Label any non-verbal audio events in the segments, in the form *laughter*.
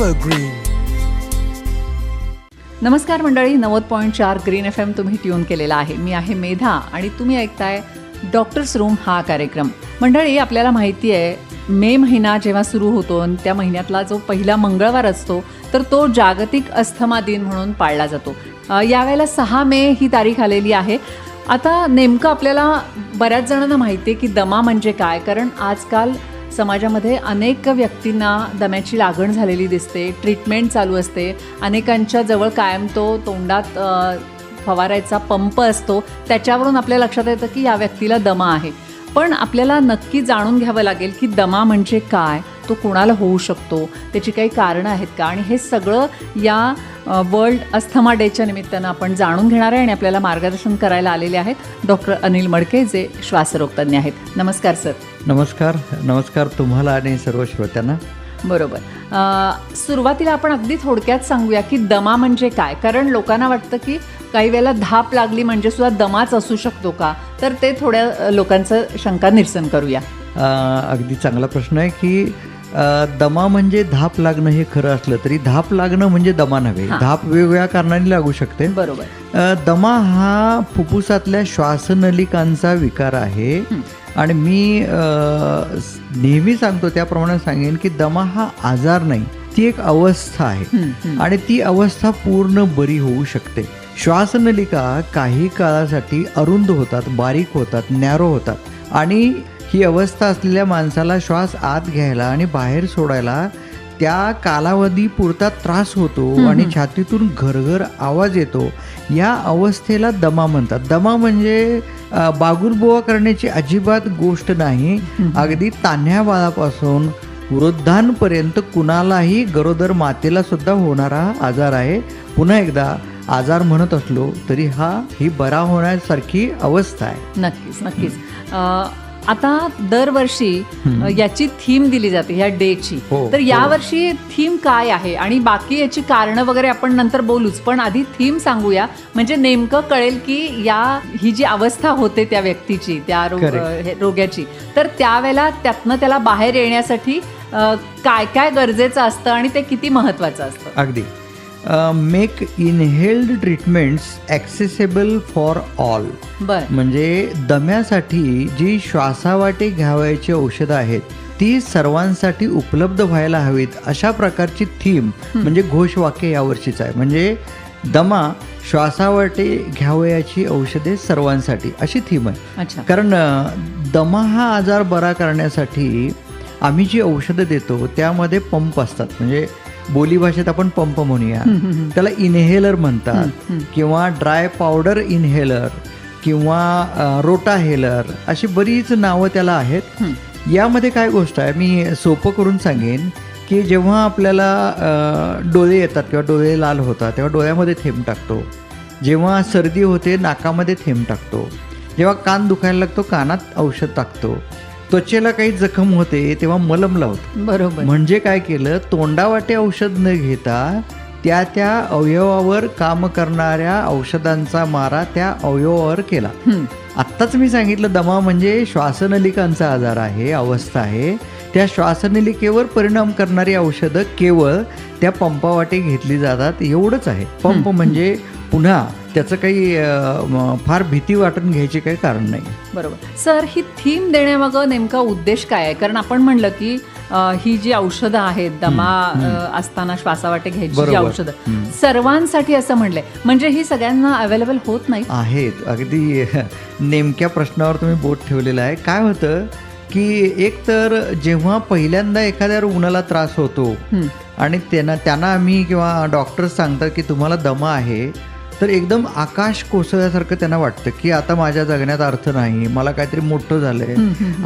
Evergreen नमस्कार मंडळी नव्वद पॉईंट चार ग्रीन एफ एम तुम्ही ट्यून केलेला आहे. मी आहे मेधा आणि तुम्ही ऐकताय डॉक्टर्स रूम हा कार्यक्रम. मंडळी आपल्याला माहिती आहे मे महिना जेव्हा सुरू होतो आणि त्या महिन्यातला जो पहिला मंगळवार असतो तर तो जागतिक अस्थमा दिन म्हणून पाळला जातो. यावेळेला सहा मे ही तारीख आलेली आहे. आता नेमकं आपल्याला बऱ्याच जणांना माहिती आहे की दमा म्हणजे काय? कारण आजकाल समाजामध्ये अनेक व्यक्तींना दम्याची लागण झालेली दिसते ट्रीटमेंट चालू असते. अनेकांच्या जवळ कायम तो तोंडात फवारायचा पंप असतो. त्याच्यावरून आपल्या लक्षात येतं की या व्यक्तीला दमा आहे. पण आपल्याला नक्की जाणून घ्यावं लागेल की दमा म्हणजे काय? तो कोणाला होऊ शकतो? त्याची काही कारणं आहेत का? आणि हे सगळं या वर्ल्ड अस्थमा डेच्या निमित्तानं आपण जाणून घेणार आहे आणि आपल्याला मार्गदर्शन करायला आलेले आहेत डॉक्टर अनिल मडके जे श्वासरोगतज्ञ आहेत. नमस्कार सर. नमस्कार नमस्कार तुम्हाला आणि सर्व श्रोत्यांना. बरोबर. सुरुवातीला आपण अगदी थोडक्यात सांगूया की दमा म्हणजे काय? कारण लोकांना वाटतं की काही वेळेला धाप लागली म्हणजे सुद्धा दमाच असू शकतो का? तर ते थोड्या लोकांचं शंका निरसन करूया. अगदी चांगला प्रश्न आहे की दमा म्हणजे धाप लागणं हे खरं असलं तरी धाप लागणं म्हणजे दमा नव्हे. धाप वेगवेगळ्या कारणाने लागू शकते. बरोबर. दमा हा फुफ्फुसातल्या श्वासनलिकांचा विकार आहे. आणि मी नेहमी सांगतो त्याप्रमाणे सांगेन की दमा हा आजार नाही ती एक अवस्था आहे. आणि ती अवस्था पूर्ण बरी होऊ शकते. श्वासनलिका काही काळासाठी अरुंद होतात बारीक होतात नॅरो होतात. आणि ही अवस्था असलेल्या माणसाला श्वास आत घ्यायला आणि बाहेर सोडायला त्या कालावधी पुरता त्रास होतो आणि छातीतून घरघर आवाज येतो. या अवस्थेला दमा म्हणतात. दमा म्हणजे बागुलबुवा करण्याची अजिबात गोष्ट नाही. अगदी तान्ह्या बाळापासून वृद्धांपर्यंत कुणालाही गरोदर मातेला सुद्धा होणारा आजार आहे. पुन्हा एकदा आजार म्हणत असलो तरी हा ही बरा होण्यासारखी अवस्था आहे. नक्कीच नक्कीच. आता दरवर्षी याची थीम दिली जाते ह्या डेची. हो, तर. यावर्षी थीम काय आहे? आणि बाकी याची कारणं वगैरे आपण नंतर बोलूच पण आधी थीम सांगूया. म्हणजे नेमकं कळेल की या ही जी अवस्था होते त्या व्यक्तीची त्या रोग रोग्याची तर त्यावेळेला त्यातनं त्याला बाहेर येण्यासाठी काय काय गरजेचं असतं आणि ते किती महत्वाचं असतं? अगदी. Make inhaled treatments accessible for all म्हणजे दम्यासाठी जी श्वासावाटे घ्यावयाची औषधं आहेत ती सर्वांसाठी उपलब्ध व्हायला हवीत अशा प्रकारची थीम म्हणजे घोषवाक्य यावर्षीच आहे. म्हणजे दमा श्वासावाटे घ्यावयाची औषधे सर्वांसाठी अशी थीम आहे. कारण दमा हा आजार बरा करण्यासाठी आम्ही जी औषधं देतो त्यामध्ये पंप असतात. म्हणजे बोलीभाषेत आपण पंप म्हणूया. त्याला इनहेलर म्हणतात. किंवा ड्राय पावडर इनहेलर किंवा रोटाहेलर अशी बरीच नावं त्याला आहेत. यामध्ये काय गोष्ट आहे मी सोपं करून सांगेन की जेव्हा आपल्याला डोळे येतात किंवा डोळे लाल होतात तेव्हा डोळ्यामध्ये थेंब टाकतो. जेव्हा सर्दी होते नाकामध्ये थेंब टाकतो. जेव्हा कान दुखायला लागतो कानात औषध टाकतो. त्वचेला काही जखम होते तेव्हा मलम लावतो बरोबर. म्हणजे काय केलं तोंडावाटे औषध न घेता त्या त्या अवयवावर काम करणाऱ्या औषधांचा मारा त्या अवयवावर केला. आत्ताच मी सांगितलं दमा म्हणजे श्वासनलिकांचा आजार आहे अवस्था आहे. त्या श्वासनलिकेवर परिणाम करणारी औषधं केवळ त्या पंपावाटे घेतली जातात एवढंच आहे. पंप म्हणजे पुन्हा त्याचं काही फार भीती वाटून घ्यायची काही कारण नाही. बरोबर. सर ही थीम देण्यामागं नेमका उद्देश काय आहे? कारण आपण म्हणलं की ही जी औषधं आहेत दमा असताना श्वासावाटे घ्यायची जी. औषधं. सर्वांसाठी असं म्हणलंय. म्हणजे ही सगळ्यांना अवेलेबल होत नाही? आहेत. अगदी नेमक्या प्रश्नावर तुम्ही बोट ठेवलेलं आहे. काय होतं की एक तर जेव्हा पहिल्यांदा एखाद्या रुग्णाला त्रास होतो. आणि त्यांना त्यांना आम्ही किंवा डॉक्टर्स सांगतात की तुम्हाला दमा आहे तर एकदम आकाश कोसळल्यासारखं त्यांना वाटतं की आता माझ्या जगण्यात अर्थ नाही मला काहीतरी मोठं झालंय.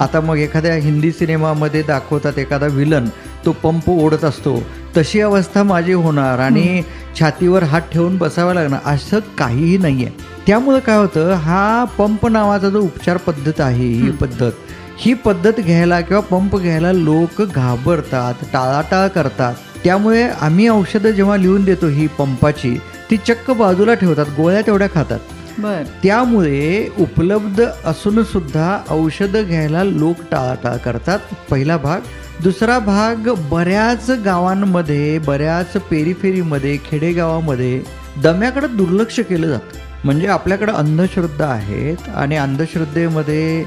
आता मग एखाद्या हिंदी सिनेमामध्ये दाखवतात एखादा विलन तो पंप ओढत असतो. तशी अवस्था माझी होणार आणि छातीवर हात ठेवून बसावं लागणार असं काहीही नाही आहे त्यामुळं काय होतं हा पंप नावाचा जो उपचार पद्धत आहे ही पद्धत ही पद्धत घ्यायला किंवा पंप घ्यायला लोक घाबरतात टाळाटाळ करतात. त्यामुळे आम्ही औषधं जेव्हा लिहून देतो ही पंपाची ती चक्क बाजूला ठेवतात गोळ्या तेवढ्या खातात. बर. त्यामुळे उपलब्ध असून सुद्धा औषधं घ्यायला लोक टाळाटाळ करतात. पहिला भाग. दुसरा भाग बऱ्याच गावांमध्ये बऱ्याच पेरीफेरीमध्ये खेडेगावामध्ये दम्याकडे दुर्लक्ष केलं जातं. म्हणजे आपल्याकडं अंधश्रद्धा आहेत आणि अंधश्रद्धेमध्ये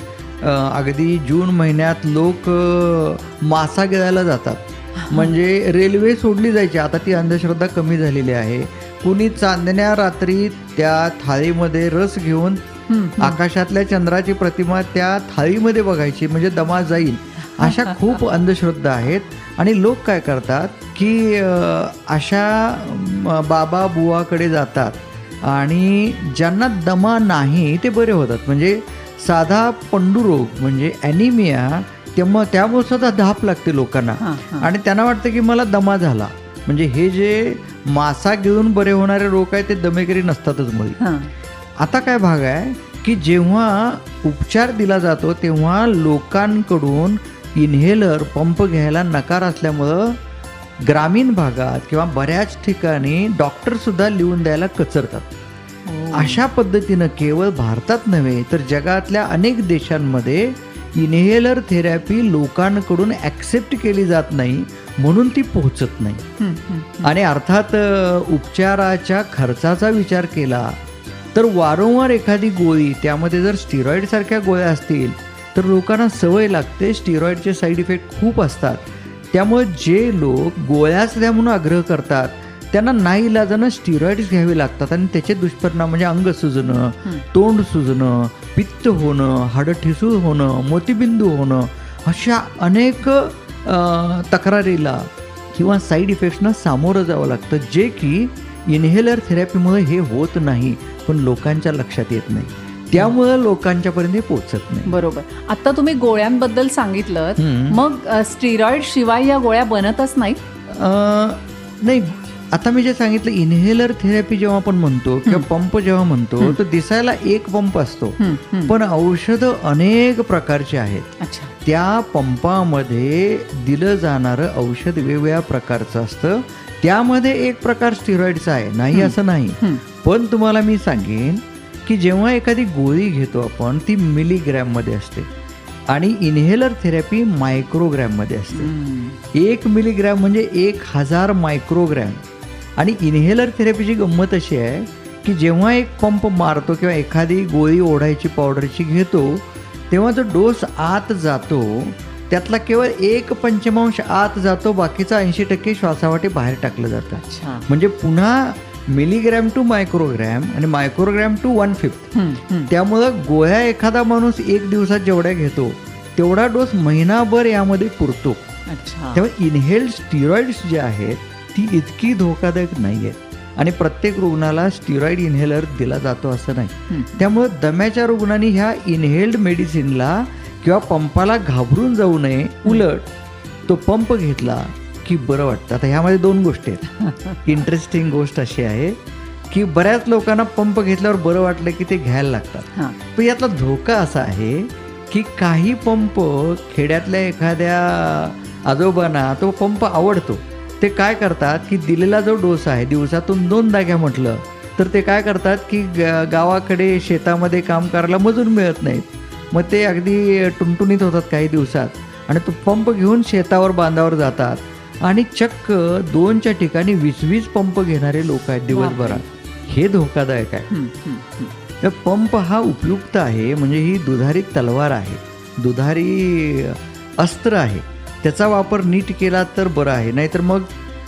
अगदी जून महिन्यात लोक मासा गिळायला जातात. म्हणजे रेल्वे सोडली जायची. आता ती अंधश्रद्धा कमी झालेली आहे. कुणी चांदण्या रात्री त्या थाळीमध्ये रस घेऊन आकाशातल्या चंद्राची प्रतिमा त्या थाळीमध्ये बघायची म्हणजे दमा जाईल. अशा *laughs* खूप अंधश्रद्धा आहेत. आणि लोक काय करतात की अशा बाबा बुवाकडे जातात. आणि ज्यांना दमा नाही ते बरे होतात. म्हणजे साधा पंडुरोग म्हणजे ॲनिमिया तेव्हा त्यामुळे सुद्धा धाप लागते लोकांना. आणि त्यांना वाटतं की मला दमा झाला. म्हणजे हे जे मासा घेऊन बरे होणारे रोग आहेत ते दमेकरी नसतातच मुळी हां. आता काय भाग आहे की जेव्हा उपचार दिला जातो तेव्हा लोकांकडून इन्हेलर पंप घ्यायला नकार असल्यामुळं ग्रामीण भागात किंवा बऱ्याच ठिकाणी डॉक्टरसुद्धा लिहून द्यायला कचरतात हो. अशा पद्धतीनं केवळ भारतात नव्हे तर जगातल्या अनेक देशांमध्ये इन्हेलर थेरपी लोकांकडून ॲक्सेप्ट केली जात नाही म्हणून ती पोहोचत नाही. आणि अर्थात उपचाराच्या खर्चाचा विचार केला तर वारंवार एखादी गोळी त्यामध्ये जर स्टिरॉइड सारख्या गोळ्या असतील तर लोकांना सवय लागते स्टिरॉइडचे साईड इफेक्ट खूप असतात. त्यामुळे जे लोक गोळ्याच द्या म्हणून आग्रह करतात त्यांना नाही इलाजानं स्टिरॉइड्स घ्यावे लागतात आणि त्याचे दुष्परिणाम म्हणजे अंग सुजणं तोंड सुजणं पित्त होणं हाडं ठिसूळ होणं मोतीबिंदू होणं अशा अनेक तक्रारीला किंवा साईड इफेक्ट्सना सामोरं जावं लागतं. जे की इन्हेलर थेरपीमुळे हे होत नाही पण लोकांच्या लक्षात येत नाही. त्यामुळं लोकांच्यापर्यंत हे पोचत नाही. बरोबर. आता तुम्ही गोळ्यांबद्दल सांगितलं. मग स्टिरॉइड शिवाय या गोळ्या बनतच नाहीत? नाही. आता मी जे सांगितलं इन्हेलर थेरपी जेव्हा आपण म्हणतो किंवा पंप जेव्हा म्हणतो तर दिसायला एक पंप असतो. पण औषधं अनेक प्रकारची आहेत. त्या पंपामध्ये दिलं जाणारं औषध वेगवेगळ्या प्रकारचं असतं. त्यामध्ये एक प्रकार स्टिरॉइडचा आहे. नाही असं नाही. पण तुम्हाला मी सांगेन की जेव्हा एखादी गोळी घेतो आपण ती मिलीग्रॅममध्ये असते. आणि इन्हेलर थेरपी मायक्रोग्रॅममध्ये असते. एक मिलीग्रॅम म्हणजे एक हजार मायक्रोग्रॅम आणि इन्हेलर थेरपीची गंमत अशी आहे की जेव्हा एक पंप मारतो किंवा एखादी गोळी ओढायची पावडरची घेतो तेव्हा जो डोस आत जातो त्यातला केवळ एक पंचमांश आत जातो बाकीचा ऐंशी टक्के श्वासावाटे बाहेर टाकलं जातं. अच्छा. म्हणजे पुन्हा मिलीग्रॅम टू मायक्रोग्रॅम आणि मायक्रोग्रॅम टू वन फिफ्थ. त्यामुळं गोळ्या एखादा माणूस एक दिवसात जेवढ्या घेतो तेवढा डोस महिनाभर यामध्ये पुरतो. अच्छा. तेव्हा इनहेल्ड स्टिरॉइड्स जे आहेत ती इतकी धोकादायक नाही आहेत आणि प्रत्येक रुग्णाला स्टिरॉइड इन्हेलर दिला जातो असं नाही. त्यामुळे दम्याच्या रुग्णांनी ह्या इनहेल्ड मेडिसिनला किंवा पंपाला घाबरून जाऊ नये उलट तो पंप घेतला की बरं वाटतं. आता ह्यामध्ये दोन गोष्टी आहेत. *laughs* इंटरेस्टिंग गोष्ट अशी आहे की बऱ्याच लोकांना पंप घेतल्यावर बरं वाटलं की ते घ्यायला लागतात. पण यातला धोका असा आहे की काही पंप खेड्यातल्या एखाद्या आजोबांना तो पंप आवडतो. ते काय करतात की दिलेला जो डोस आहे दिवसातून दोनदा घ्या म्हटलं तर ते काय करतात की ग- गावाकडे शेतामध्ये काम करायला मजूर मिळत नाहीत. मग ते अगदी टुणटुणीत होतात काही दिवसात आणि तो पंप घेऊन शेतावर बांधावर जातात आणि चक्क दोनच्या ठिकाणी वीस वीस पंप घेणारे लोक आहेत दिवसभरात. हे धोकादायक आहे. तर पंप हा उपयुक्त आहे म्हणजे ही दुधारी तलवार आहे. दुधारी अस्त्र आहे. त्याचा वापर नीट केला तर बरं आहे. नाहीतर मग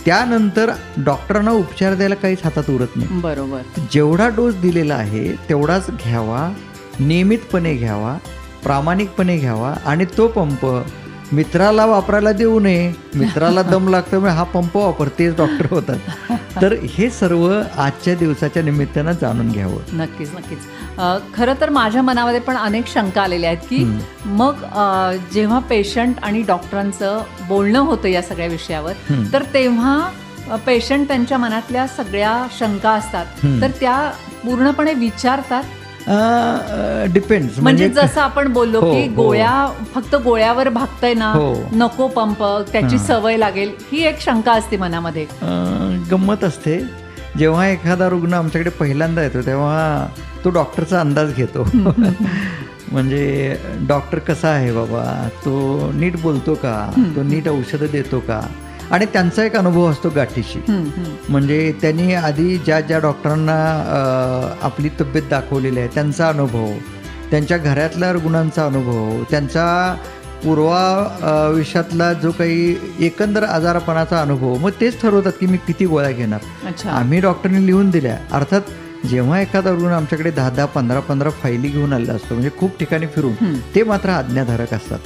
त्यानंतर डॉक्टरांना उपचार द्यायला काहीच हातात उरत नाही. बरोबर. जेवढा डोस दिलेला आहे तेवढाच घ्यावा नियमितपणे घ्यावा प्रामाणिकपणे घ्यावा आणि तो पंप मित्राला वापरायला देऊ नये मित्राला दम लागतो हा पंप वापर तेच डॉक्टर होतात. तर हे सर्व आजच्या दिवसाच्या निमित्तानं जाणून घ्यावं. नक्कीच नक्कीच. खरं तर माझ्या मनामध्ये पण अनेक शंका आलेल्या आहेत की मग जेव्हा पेशंट आणि डॉक्टरांचं बोलणं होतं या सगळ्या विषयावर. तर तेव्हा पेशंट त्यांच्या मनातल्या सगळ्या शंका असतात. तर त्या पूर्णपणे विचारतात डिपेंड्स म्हणजे जसं आपण बोललो हो, की हो. गोळ्या फक्त गोळ्यावर भागतय ना हो. नको पंप त्याची. सवय लागेल ही एक शंका असते मनामध्ये. गंमत असते. जेव्हा एखादा रुग्ण आमच्याकडे पहिल्यांदा येतो तेव्हा तो डॉक्टरचा अंदाज घेतो. *laughs* म्हणजे डॉक्टर कसा आहे बाबा? तो नीट बोलतो का? तो नीट औषधं देतो का? आणि त्यांचा एक अनुभव असतो गाठीशी. म्हणजे त्यांनी आधी ज्या ज्या डॉक्टरांना आपली तब्येत दाखवलेली आहे त्यांचा अनुभव त्यांच्या घरातल्या रुग्णांचा अनुभव त्यांचा पूर्वाविषयातला जो काही एकंदर आजारपणाचा अनुभव मग तेच ठरवतात की मी किती गोळ्या घेणार. अच्छा. आम्ही डॉक्टरने लिहून दिल्या. अर्थात जेव्हा एखादा रुग्ण आमच्याकडे दहा दहा पंधरा पंधरा फायली घेऊन आलेला असतो म्हणजे खूप ठिकाणी फिरून. ते मात्र आज्ञाधारक असतात.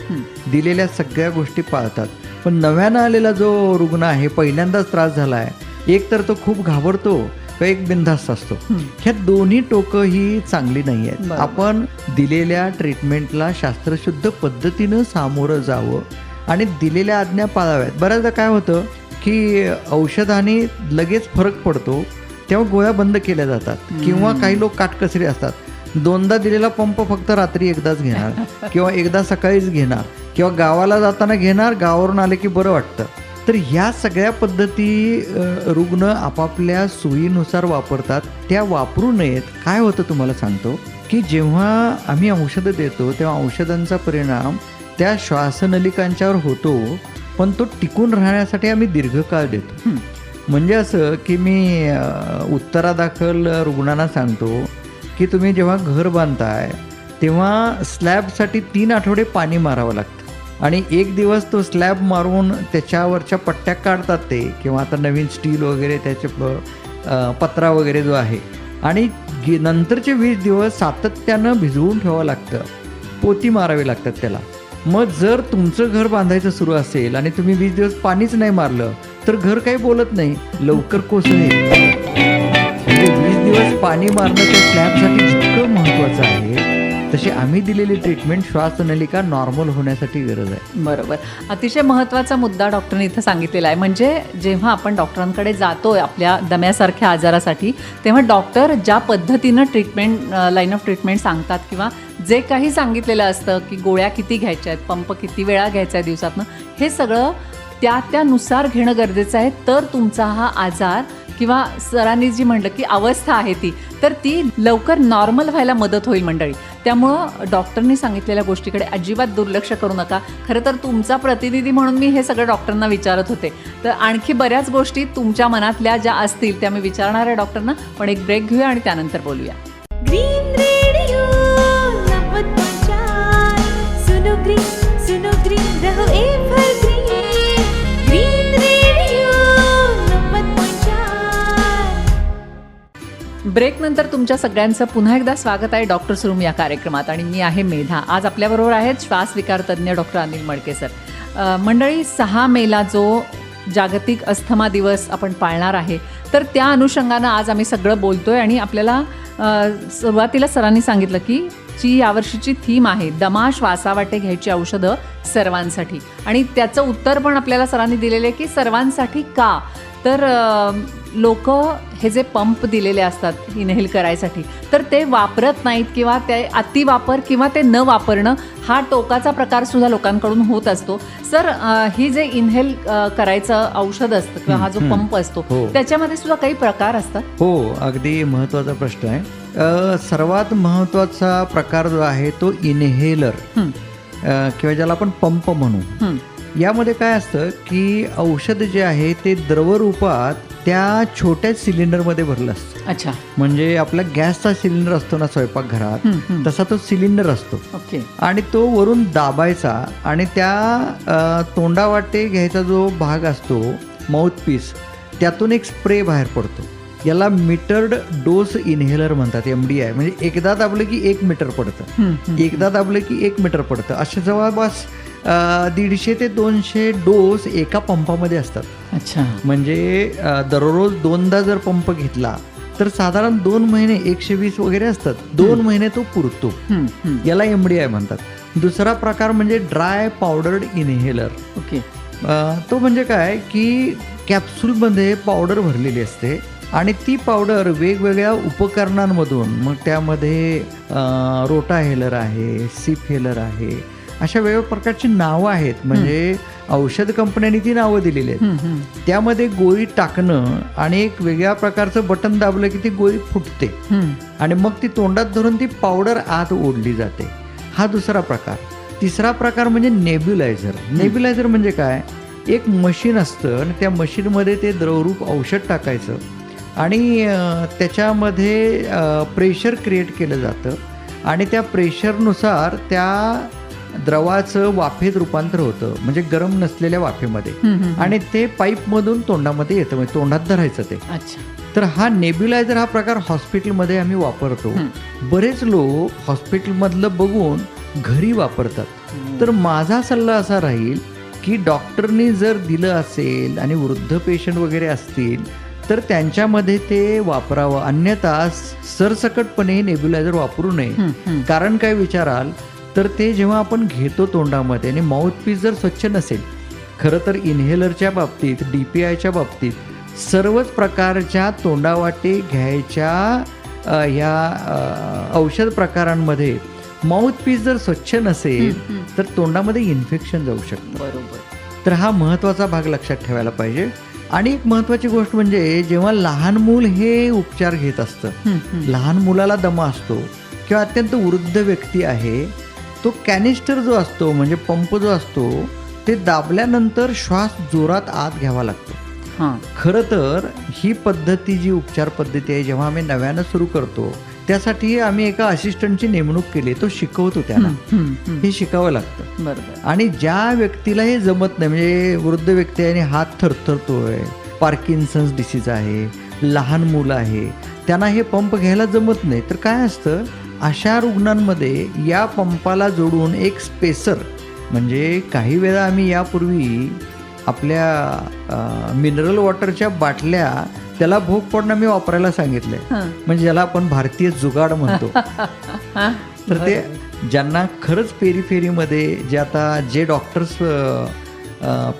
दिलेल्या सगळ्या गोष्टी पाळतात पण नव्यानं आलेला जो रुग्ण आहे पहिल्यांदाच त्रास झाला आहे एक तर तो खूप घाबरतो का एक बिनधास्त असतो. ह्या दोन्ही टोकं ही चांगली नाही आहेत. आपण दिलेल्या ट्रीटमेंटला शास्त्रशुद्ध पद्धतीनं सामोरं जावं आणि दिलेल्या आज्ञा पाळाव्यात बऱ्याचदा काय होतं की औषधाने लगेच फरक पडतो तेव्हा गोळ्या बंद केल्या जातात. किंवा काही लोक काटकसरी असतात. दोनदा दिलेला पंप फक्त रात्री एकदाच घेणार. *laughs* किंवा एकदा सकाळीच घेणार. किंवा गावाला जाताना घेणार गावावरून आले की बरं वाटतं. तर ह्या सगळ्या पद्धती रुग्ण आपापल्या सोयीनुसार वापरतात. त्या वापरू नयेत. काय होतं तुम्हाला सांगतो? की जेव्हा आम्ही औषधं देतो तेव्हा औषधांचा परिणाम त्या श्वासनलिकांच्यावर होतो. पण तो टिकून राहण्यासाठी आम्ही दीर्घकाळ देतो. म्हणजे असं की मी उत्तरादाखल रुग्णांना सांगतो की तुम्ही जेव्हा घर बांधताय तेव्हा स्लॅबसाठी तीन आठवडे पाणी मारावं लागतं. आणि एक दिवस तो स्लॅब मारून त्याच्यावरच्या पट्ट्या काढतात ते किंवा आता नवीन स्टील वगैरे त्याचे प- पत्रा वगैरे जो आहे. आणि गे- नंतरचे वीस दिवस सातत्यानं भिजवून ठेवावं लागतं. पोती मारावी लागतात त्याला. मग जर तुमचं घर बांधायचं सुरू असेल आणि तुम्ही वीस दिवस पाणीच नाही मारलं तर घर काही बोलत नाही. लवकर कोसळेल. म्हणजे वीस दिवस पाणी मारणं त्या स्लॅबसाठी जितकं महत्वाचं आहे तशी आम्ही दिलेली ट्रीटमेंट श्वासनलिका नॉर्मल होण्यासाठी गरज आहे. बरोबर. अतिशय महत्त्वाचा मुद्दा डॉक्टरने इथं सांगितलेला आहे. म्हणजे जेव्हा आपण डॉक्टरांकडे जातोय आपल्या दम्यासारख्या आजारासाठी तेव्हा डॉक्टर ज्या पद्धतीनं ट्रीटमेंट लाईन ऑफ ट्रीटमेंट सांगतात किंवा जे काही सांगितलेलं असतं की गोळ्या किती घ्यायच्या आहेत पंप किती वेळा घ्यायचा आहे दिवसातनं हे सगळं त्या त्यानुसार घेणं गरजेचं आहे. तर तुमचा हा आजार किंवा सरांनी जी म्हणलं की अवस्था आहे ती तर ती लवकर नॉर्मल व्हायला मदत होईल मंडळी. त्यामुळं डॉक्टरनी सांगितलेल्या गोष्टीकडे अजिबात दुर्लक्ष करू नका. खरं तर तुमचा प्रतिनिधी म्हणून मी हे सगळं डॉक्टरांना विचारत होते. तर आणखी बऱ्याच गोष्टी तुमच्या मनातल्या ज्या असतील त्या मी विचारणार आहे डॉक्टरना पण एक ब्रेक घेऊया आणि त्यानंतर बोलूया. ब्रेकनंतर तुमच्या सगळ्यांचं पुन्हा एकदा स्वागत आहे डॉक्टर्स रूम या कार्यक्रमात. आणि मी आहे मेधा. आज आपल्याबरोबर आहेत श्वास विकार तज्ज्ञ डॉक्टर अनिल मडके सर. मंडळी सहा मेला जो जागतिक अस्थमा दिवस आपण पाळणार आहे तर त्या अनुषंगानं आज आम्ही सगळं बोलतोय आणि आपल्याला सुरुवातीला सरांनी सांगितलं की जी यावर्षीची थीम आहे दमा श्वासावाटे घ्यायची औषधं सर्वांसाठी. आणि त्याचं उत्तर पण आपल्याला सरांनी दिलेलं आहे की सर्वांसाठी का? तर लोक हे जे पंप दिलेले असतात इनहेल करायसाठी तर ते वापरत नाहीत किंवा ते अतिवापर किंवा ते न वापरणं हा टोकाचा प्रकार सुद्धा लोकांकडून होत असतो. सर ही जे इनहेल करायचं औषध असतं किंवा हा जो पंप असतो हो. त्याच्यामध्ये सुद्धा काही प्रकार असतात? हो अगदी महत्त्वाचा प्रश्न आहे. सर्वात महत्त्वाचा प्रकार जो आहे तो इनहेलर हं, किंवा ज्याला आपण पंप म्हणू. यामध्ये काय असतं की औषध जे आहे ते द्रवरूपात त्या छोट्या सिलेंडरमध्ये भरलं असतं. अच्छा. म्हणजे आपला गॅसचा सिलेंडर असतो ना स्वयंपाकघरात. तसा तो सिलेंडर असतो. ओके. आणि तो वरून दाबायचा आणि त्या तोंडावाटे घ्यायचा जो भाग असतो माउथपीस त्यातून एक स्प्रे बाहेर पडतो. याला मीटर्ड डोस इनहेलर म्हणतात एम डी आय म्हणजे एकदा दाबलं की एक मीटर पडतं. एकदा दाबलं की एक मीटर पडतं. असे जवळपास दीडशे ते दोनशे डोस एका पंपामध्ये असतात. अच्छा. म्हणजे दररोज दोनदा जर पंप घेतला तर साधारण दोन महिने एकशे वीस वगैरे असतात. दोन महिने तो पुरतो. याला एम डी आय म्हणतात. दुसरा प्रकार म्हणजे ड्राय पावडर्ड इनहेलर ओके. तो म्हणजे काय? की कॅप्सूलमध्ये पावडर भरलेली असते आणि ती पावडर वेगवेगळ्या उपकरणांमधून मग त्यामध्ये रोटा हेलर आहे सिप हेलर आहे अशा वेगवेगळ्या प्रकारची नावं आहेत. म्हणजे औषध कंपन्यांनी ती नावं दिलेली आहेत. त्यामध्ये गोळी टाकणं आणि एक वेगळ्या प्रकारचं बटन दाबलं की ती गोळी फुटते. आणि मग ती तोंडात धरून ती पावडर आत ओढली जाते. हा दुसरा प्रकार. तिसरा प्रकार म्हणजे नेब्युलायझर. नेब्युलायझर म्हणजे काय? एक मशीन असतं आणि त्या मशीनमध्ये ते द्रवरूप औषध टाकायचं आणि त्याच्यामध्ये प्रेशर क्रिएट केलं जातं आणि त्या प्रेशरनुसार त्या द्रवाचं वाफेत रूपांतर होतं. म्हणजे गरम नसलेल्या वाफेमध्ये. आणि ते पाईपमधून तोंडामध्ये येतं. म्हणजे तोंडात धरायचं ते. तर हा नेब्युलायझर हा प्रकार हॉस्पिटलमध्ये आम्ही वापरतो. बरेच लोक हॉस्पिटलमधलं बघून घरी वापरतात. तर माझा सल्ला असा राहील की डॉक्टरनी जर दिलं असेल आणि वृद्ध पेशंट वगैरे असतील तर त्यांच्यामध्ये ते वापरावं. अन्यथा सरसकटपणे नेब्युलायझर वापरू नये. कारण काय विचाराल? तर ते जेव्हा आपण घेतो तोंडामध्ये आणि माउथपीस जर स्वच्छ नसेल खरं तर इन्हेलरच्या बाबतीत डी पी आयच्या बाबतीत सर्वच प्रकारच्या तोंडावाटे घ्यायच्या ह्या औषध प्रकारांमध्ये माउथपीस जर स्वच्छ नसेल तर तोंडामध्ये इन्फेक्शन जाऊ शकतं. बरोबर. तर हा महत्त्वाचा भाग लक्षात ठेवायला पाहिजे. आणि एक महत्त्वाची गोष्ट म्हणजे जेव्हा लहान मूल हे उपचार घेत असतं. लहान मुलाला दमा असतो किंवा अत्यंत वृद्ध व्यक्ती आहे तो कॅनिस्टर जो असतो म्हणजे पंप जो असतो ते दाबल्यानंतर श्वास जोरात आत घ्यावा लागतो. हां. खरं तर ही पद्धती जी उपचार पद्धती आहे जेव्हा आम्ही नव्यानं सुरू करतो त्यासाठी आम्ही एका असिस्टंटची नेमणूक केली तो शिकवतो त्याला. हे शिकावं लागतं. बरोबर. आणि ज्या व्यक्तीला हे जमत नाही म्हणजे वृद्ध व्यक्ती आणि हात थरथरतोय पार्किन्सन्स डिसीज आहे लहान मुलं आहे त्यांना हे पंप घ्यायला जमत नाही तर काय असतं अशा रुग्णांमध्ये या पंपाला जोडून एक स्पेसर म्हणजे काही वेळा आम्ही यापूर्वी आपल्या मिनरल वॉटरच्या बाटल्या त्याला भोग पडणं मी वापरायला सांगितलंय. म्हणजे ज्याला आपण भारतीय जुगाड म्हणतो. तर ते ज्यांना खरंच पेरीफेरीमध्ये जे आता जे डॉक्टर्स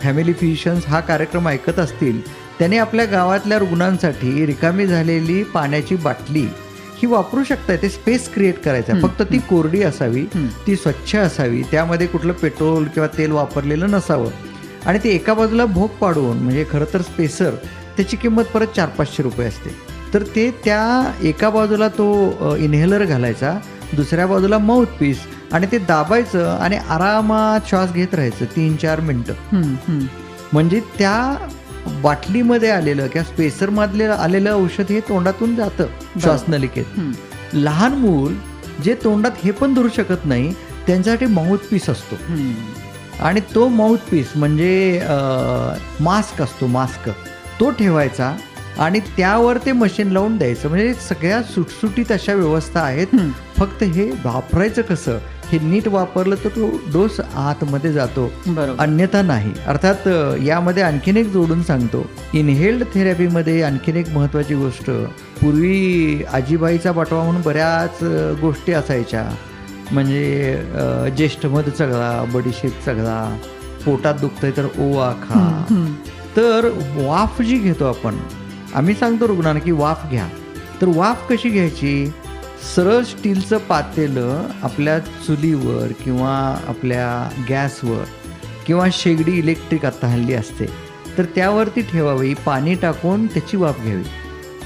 फॅमिली फिजिशियन्स हा कार्यक्रम ऐकत असतील त्याने आपल्या गावातल्या रुग्णांसाठी रिकामी झालेली पाण्याची बाटली ही वापरू शकताय ते स्पेस क्रिएट करायचं फक्त ती कोरडी असावी ती स्वच्छ असावी त्यामध्ये कुठलं पेट्रोल किंवा तेल वापरलेलं नसावं. आणि ते एका बाजूला भोग पाडून म्हणजे खरं तर स्पेसर त्याची किंमत परत चार पाचशे रुपये असते. तर ते त्या एका बाजूला तो इन्हेलर घालायचा दुसऱ्या बाजूला माउथ पीस आणि ते दाबायचं आणि आरामात श्वास घेत राहायचं तीन चार मिनटं. म्हणजे त्या बाटलीमध्ये आलेलं किंवा स्पेसरमधले आलेलं औषध हे तोंडातून जातं श्वासनलिकेत. लहान मूल जे तोंडात हे पण धरू शकत नाही त्यांच्यासाठी माउथ पीस असतो. आणि तो माउथ पीस म्हणजे मास्क असतो मास्क तो ठेवायचा आणि त्यावर ते मशीन लावून द्यायचं म्हणजे सगळ्या सुटसुटीत अशा व्यवस्था आहेत. फक्त हे वापरायचं कसं? हे नीट वापरलं तर तो डोस आतमध्ये जातो. अन्यथा नाही. अर्थात यामध्ये आणखीन एक जोडून सांगतो. इनहेल्ड थेरपीमध्ये आणखीन एक महत्त्वाची गोष्ट पूर्वी आजीबाईचा बटवा म्हणून बऱ्याच गोष्टी असायच्या. म्हणजे अ, ज्येष्ठ मध चगळा बडीशेप चगळा पोटात दुखतंय तर ओवा खा. तर वाफ जी घेतो आपण आम्ही सांगतो रुग्णांना की वाफ घ्या. तर वाफ कशी घ्यायची? सरळ स्टीलचं पातेलं आपल्या चुलीवर किंवा आपल्या गॅसवर किंवा शेगडी इलेक्ट्रिक आता हल्ली असते तर त्यावरती ठेवावी पाणी टाकून त्याची वाफ घ्यावी.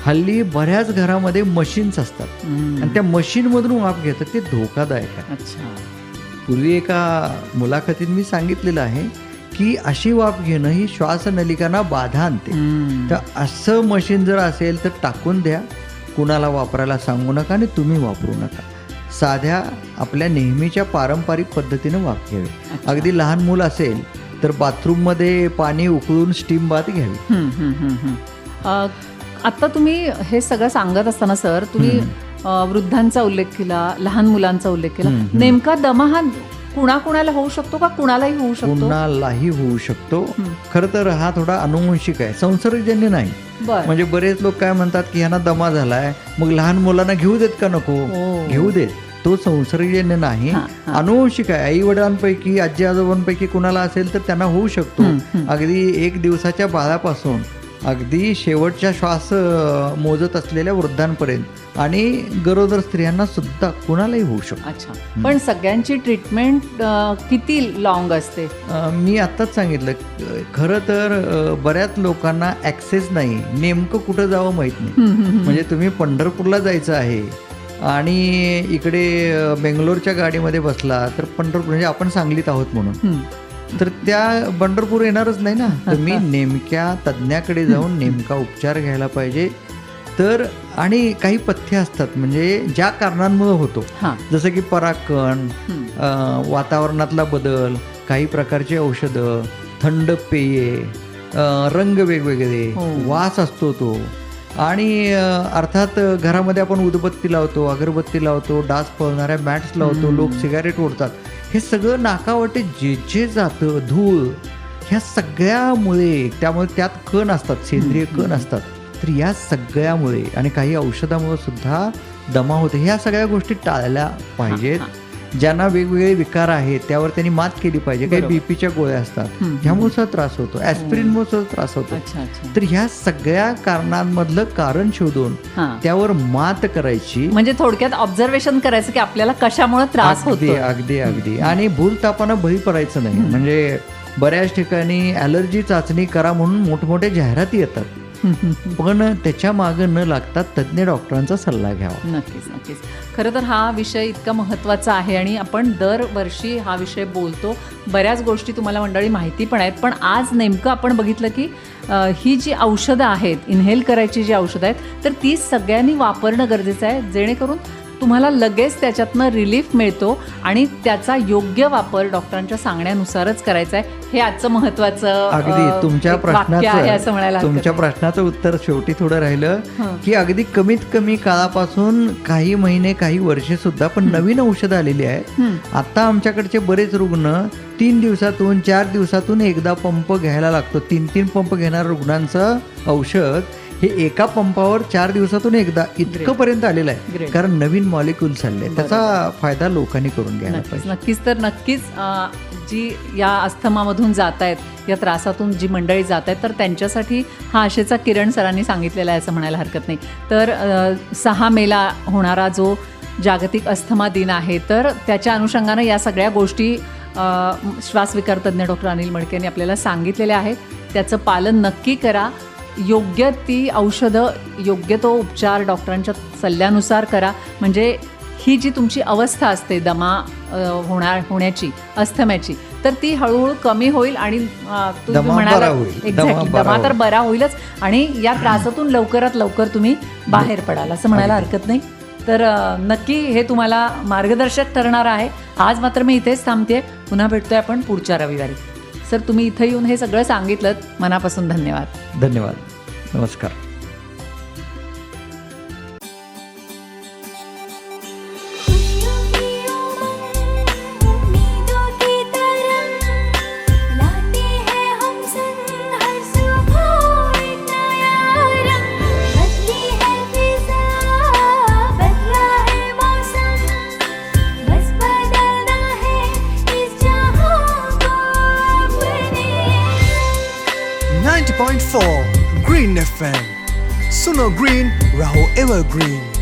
हल्ली बऱ्याच घरामध्ये मशीन्स असतात. आणि त्या मशीनमधून वाफ घेतात ते धोकादायक आहे. अच्छा. पूर्वी एका मुलाखतीत मी सांगितलेलं आहे की अशी वाफ घेणं ही श्वासनलिकांना बाधा आणते. तर असं मशीन जर असेल तर टाकून द्या. कुणाला वापरायला सांगू नका आणि तुम्ही वापरू नका. साध्या आपल्या नेहमीच्या पारंपरिक पद्धतीनं वाफ घ्यावी. अगदी लहान मूल असेल तर बाथरूममध्ये पाणी उकळून स्टीम बाथ घ्यावी. हम्म, हम्म, हम्म, हम्म. अ, आता तुम्ही हे सगळं सांगत असताना सर तुम्ही वृद्धांचा उल्लेख केला लहान मुलांचा उल्लेख केला. नेमका दमा हा कुणाकुणाला होऊ शकतो का कुणालाही होऊ शकतो? कुणालाही होऊ शकतो. खरं तर हा थोडा अनुवंशिक आहे. संसर्गजन्य नाही. म्हणजे बरेच लोक काय म्हणतात की ह्यांना दमा झालाय मग लहान मुलांना घेऊ देत का नको? हो. घेऊ देत. तो संसर्गजन्य नाही. अनुवंशिक आहे. आई वडिलांपैकी आजी आजोबांपैकी कुणाला असेल तर त्यांना होऊ शकतो. अगदी एक दिवसाच्या बाळापासून अगदी शेवटच्या श्वास मोजत असलेल्या वृद्धांपर्यंत. आणि गरोदर स्त्रियांना सुद्धा कुणालाही होऊ शकतो अच्छा. पण सगळ्यांची ट्रीटमेंट किती लॉंग असते? मी आत्ताच सांगितलं खरं तर बऱ्याच लोकांना ॲक्सेस नाही. नेमकं कुठं जावं माहीत नाही. म्हणजे तुम्ही पंढरपूरला जायचं आहे आणि इकडे बेंगलोरच्या गाडीमध्ये बसला तर पंढरपूर म्हणजे आपण सांगलीत आहोत म्हणून. तर त्या पंढरपूर येणारच नाही ना. तुम्ही नेमक्या तज्ज्ञाकडे जाऊन नेमका उपचार घ्यायला पाहिजे. तर आणि काही पथ्य असतात म्हणजे ज्या कारणांमुळे होतो. हां. जसं की पराकण वातावरणातला बदल काही प्रकारचे औषधं थंड पेये रंग वेगवेगळे हो. वास असतो तो. आणि अर्थात घरामध्ये आपण उदबत्ती लावतो अगरबत्ती लावतो डास पळणाऱ्या मॅट्स लावतो लोक सिगारेट ओढतात. हे सगळं नाकावाटे जे जे जातं धूळ ह्या सगळ्यामुळे त्यामुळे त्यात कण असतात सेंद्रिय कण असतात. तर या सगळ्यामुळे आणि काही औषधामुळे सुद्धा दमा होते. ह्या सगळ्या गोष्टी टाळल्या पाहिजेत. ज्यांना वेगवेगळे विकार आहेत त्यावर त्यांनी मात केली पाहिजे. काही. बीपीच्या गोळ्या असतात. ह्यामुळे सुद्धा त्रास होतो. ऍस्पिरिनमुळे सुद्धा त्रास होतो. तर ह्या सगळ्या कारणांमधलं कारण शोधून हां. त्यावर मात करायची. म्हणजे थोडक्यात ऑब्झर्वेशन करायचं की आपल्याला कशामुळे त्रास होतो अगदी अगदी. आणि भूलतापानं बळी पडायचं नाही. म्हणजे बऱ्याच ठिकाणी ॲलर्जी चाचणी करा म्हणून मोठमोठ्या जाहिराती येतात. *laughs* पण त्याच्या मागं न लागता तज्ज्ञ डॉक्टरांचा सल्ला घ्यावा. नक्कीच नक्कीच. खरं तर हा विषय इतका महत्त्वाचा आहे आणि आपण दरवर्षी हा विषय बोलतो. बऱ्याच गोष्टी तुम्हाला मंडळी माहिती पण आहेत पण आज नेमकं आपण बघितलं की ही जी औषधं आहेत इन्हेल करायची जी औषधं आहेत तर ती सगळ्यांनी वापरणं गरजेचं आहे जेणेकरून तुम्हाला लगेच त्याच्यातनं रिलीफ मिळतो आणि त्याचा योग्य वापर डॉक्टरांच्या सांगण्यानुसारच करायचा आहे हे आजचं महत्त्वाचं अगदी तुमच्या प्रश्नाचं तुमच्या. प्रश्नाचं उत्तर शेवटी थोडं राहिलं. की अगदी कमीत कमी काळापासून काही महिने काही वर्षे सुद्धा पण नवीन औषधं आलेली आहेत. आता आमच्याकडचे बरेच रुग्ण तीन दिवसातून चार दिवसातून एकदा पंप घ्यायला लागतो तीन तीन पंप घेणाऱ्या रुग्णांचं औषध हे एका पंपावर चार दिवसातून एकदा इतकंपर्यंत आलेलं आहे. कारण नवीन मॉलिक्युल्स आले त्याचा फायदा लोकांनी करून घ्यायला नक्कीच पाहिजे. नक्कीच. तर नक्कीच जी या अस्थमामधून जात आहेत या त्रासातून जी मंडळी जात आहेत तर त्यांच्यासाठी हा आशेचा किरण सरांनी सांगितलेला आहे असं म्हणायला हरकत नाही. तर सहा मेला होणारा जो जागतिक अस्थमा दिन आहे तर त्याच्या अनुषंगानं या सगळ्या गोष्टी श्वासविकार तज्ज्ञ डॉक्टर अनिल मडके यांनी आपल्याला सांगितलेल्या आहेत. त्याचं पालन नक्की करा. योग्य ती औषधं योग्य तो उपचार डॉक्टरांच्या सल्ल्यानुसार करा. म्हणजे ही जी तुमची अवस्था असते दमा होणार होण्याची अस्थम्याची तर ती हळूहळू कमी होईल आणि अ, तू जो दमा म्हणाला-. Exactly. दमा तर. बरा होईलच. आणि या त्रासातून लवकरात लवकर तुम्ही बाहेर पडाल असं म्हणायला हरकत नाही. तर नक्की हे तुम्हाला मार्गदर्शक ठरणार आहे. आज मात्र मी इथेच थांबते पुन्हा भेटतोय आपण पुढच्या रविवारी. सर तुम्ही इथं येऊन हे सगळं सांगितलं. मनापासून धन्यवाद. धन्यवाद. नमस्कार. Evergreen.